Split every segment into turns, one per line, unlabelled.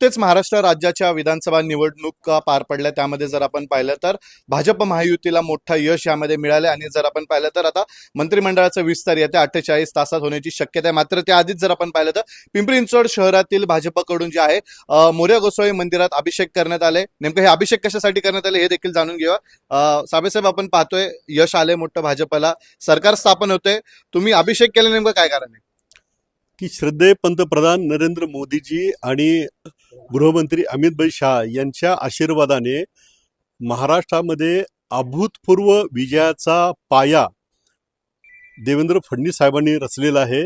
नुकतेच महाराष्ट्र राज्याच्या विधानसभा निवडणुका पार पडल्या त्यामध्ये जर आपण पाहिलं तर भाजप महायुतीला मोठं यश यामध्ये मिळाले आणि जर आपण पाहिलं तर आता मंत्रिमंडळाचं विस्तार येत्या अठ्ठेचाळीस तासात होण्याची शक्यता आहे. मात्र त्याआधीच जर आपण पाहिलं तर पिंपरी चिंचवड शहरातील भाजपकडून जे आहे मोर्या गोसावी मंदिरात अभिषेक करण्यात आले. नेमकं हे अभिषेक कशासाठी करण्यात आले हे देखील जाणून घेऊया. साबेसाहेब आपण पाहतोय यश आले मोठं भाजपला. सरकार स्थापन होते तुम्ही अभिषेक केलं नेमकं काय कारण आहे?
की श्रद्धेय पंतप्रधान नरेंद्र मोदीजी आणि गृहमंत्री अमित भाई शाह यांच्या आशीर्वादाने महाराष्ट्रामध्ये अभूतपूर्व विजयाचा पाया देवेंद्र फडणवीस साहेबांनी रचलेला आहे.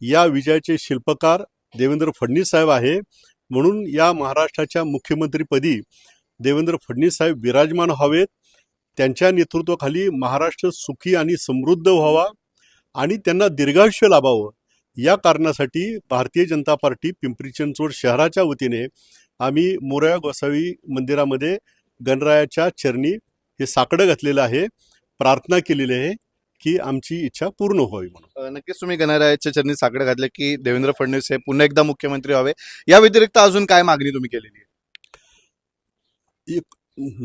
या विजयाचे शिल्पकार देवेंद्र फडणवीस साहेब आहे. म्हणून या महाराष्ट्राच्या मुख्यमंत्रीपदी देवेंद्र फडणवीस साहेब विराजमान व्हावेत. त्यांच्या नेतृत्वाखाली महाराष्ट्र सुखी आणि समृद्ध व्हावा आणि त्यांना दीर्घायुष्य लाभावं. या कारणासाठी भारतीय जनता पार्टी पिंपरी चिंचवड शहराच्या वतीने आम्ही मोरया गोसावी मंदिरामध्ये गणरायाच्या चरणी हे साकडं घातलेलं आहे प्रार्थना केलेली आहे की आमची इच्छा पूर्ण व्हावी म्हणून.
नक्कीच तुम्ही गणरायाच्या चरणी साकडे घातले की देवेंद्र फडणवीस हे पुन्हा एकदा मुख्यमंत्री व्हावे. या व्यतिरिक्त अजून काय मागणी तुम्ही केलेली आहे?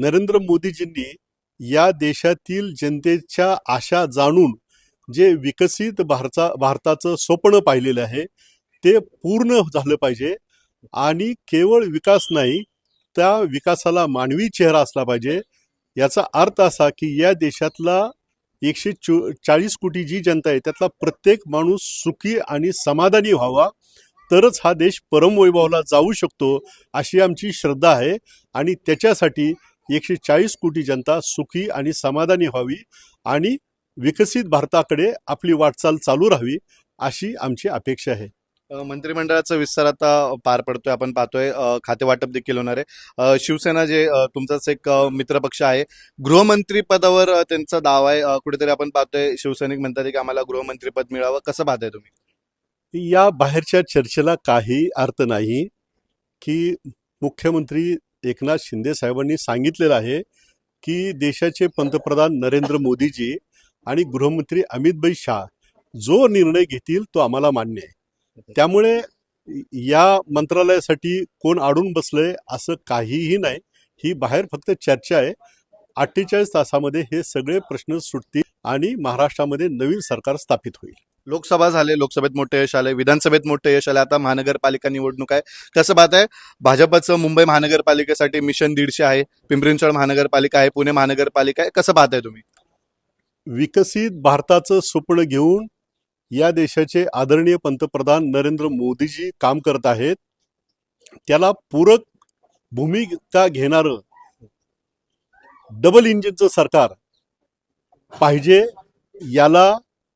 नरेंद्र मोदीजींनी या देशातील जनतेच्या आशा जाणून जे विकसित भारता भारताचं स्वप्न पाहिलेलं आहे ते पूर्ण झालं पाहिजे आणि केवळ विकास नाही त्या विकासाला मानवी चेहरा असला पाहिजे याचा अर्थ असा की या देशातला एकशे चो चाळीस कोटी जी जनता आहे त्यातला प्रत्येक माणूस सुखी आणि समाधानी व्हावा तरच हा देश परमवैभवाला जाऊ शकतो अशी आमची श्रद्धा आहे आणि त्याच्यासाठी एकशे चाळीस कोटी जनता सुखी आणि समाधानी व्हावी आणि विकसित भारताकडे आपली वाटचाल चालू राहावी अशी आमची अपेक्षा आहे.
मंत्रिमंडळाचा विस्तार आता पार पडतोय. आपण पाहतोय अ, खातेवाटप देखील होणार आहे. शिवसेना जे तुमचाच एक मित्रपक्ष आहे गृहमंत्री पदावर त्यांचा दावा आहे. कुठेतरी आपण पाहतोय शिवसैनिक म्हणतात की आम्हाला गृहमंत्री पद मिळावं. कसं पाहताय तुम्ही?
या बाहेरच्या चर्चेला काही अर्थ नाही की मुख्यमंत्री एकनाथ शिंदे साहेबांनी सांगितलेलं आहे की देशाचे पंतप्रधान नरेंद्र मोदीजी आणि गृहमंत्री अमितभाई शाह जो निर्णय घेतील तो आम्हाला मान्य आहे. त्यामुळे या मंत्रालयासाठी कोण अडून बसलंय असं काहीही नाही. ही बाहेर फक्त चर्चा आहे. अठ्ठेचाळीस तासामध्ये हे सगळे प्रश्न सुटतील आणि महाराष्ट्रामध्ये नवीन सरकार स्थापित होईल.
लोकसभा झाले लोकसभेत मोठे यश आले विधानसभेत मोठे यश आले आता महानगरपालिका निवडणूक आहे. कसं पाहताय भाजपचं मुंबई महानगरपालिकेसाठी मिशन दीडशे आहे. पिंपरी चिंचवड महानगरपालिका आहे. पुणे महानगरपालिका आहे. कसं पाहताय तुम्ही?
विकसित भारताचं स्वप्न घेऊन या देशाचे आदरणीय पंतप्रधान नरेंद्र मोदीजी काम करत आहेत. त्याला पूरक भूमिका घेणारं डबल इंजिनचं सरकार पाहिजे याला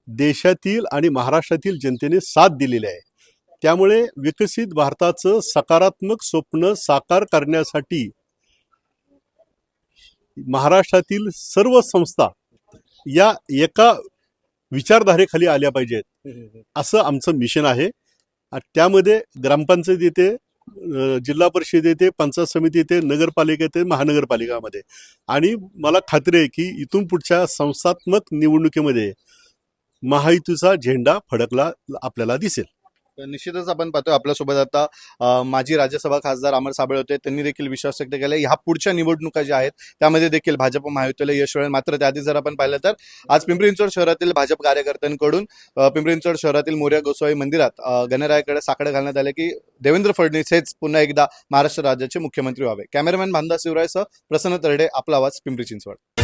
देशातील आणि महाराष्ट्रातील जनतेने साथ दिलेली आहे. त्यामुळे विकसित भारताचं सकारात्मक स्वप्न साकार करण्यासाठी महाराष्ट्रातील सर्व संस्था या एका विचारधारेखाली आल्या पाहिजेत. असं आमचं मिशन आहे. त्यामध्ये ग्रामपंचायत येते जिल्हा परिषद येते पंचायत समिती येते नगरपालिका येते महानगरपालिकामध्ये. आणि मला खात्री आहे की इथून पुढच्या संस्थात्मक निवडणुकीमध्ये महायुतीचा झेंडा फडकला आपल्याला दिसेल.
निश्चितच आपण पाहतोय आपल्यासोबत आता माजी राज्यसभा खासदार अमर साबळे होते. त्यांनी देखील विश्वास व्यक्त केला ह्या पुढच्या निवडणुका ज्या आहेत त्यामध्ये देखील भाजप महायुतीला यश मिळेल. मात्र त्याआधी जर आपण पाहिलं तर आज पिंपरी चिंचवड शहरातील भाजप कार्यकर्त्यांकडून पिंपरी चिंचवड शहरातील मोर्या गोसावी मंदिरात गणरायाकडे साकडं घालण्यात आले की देवेंद्र फडणवीस हेच पुन्हा एकदा महाराष्ट्र राज्याचे मुख्यमंत्री व्हावे. कॅमेरामॅन भांदा शिवरायसह प्रसन्न तरडे आपला आवाज पिंपरी चिंचवड.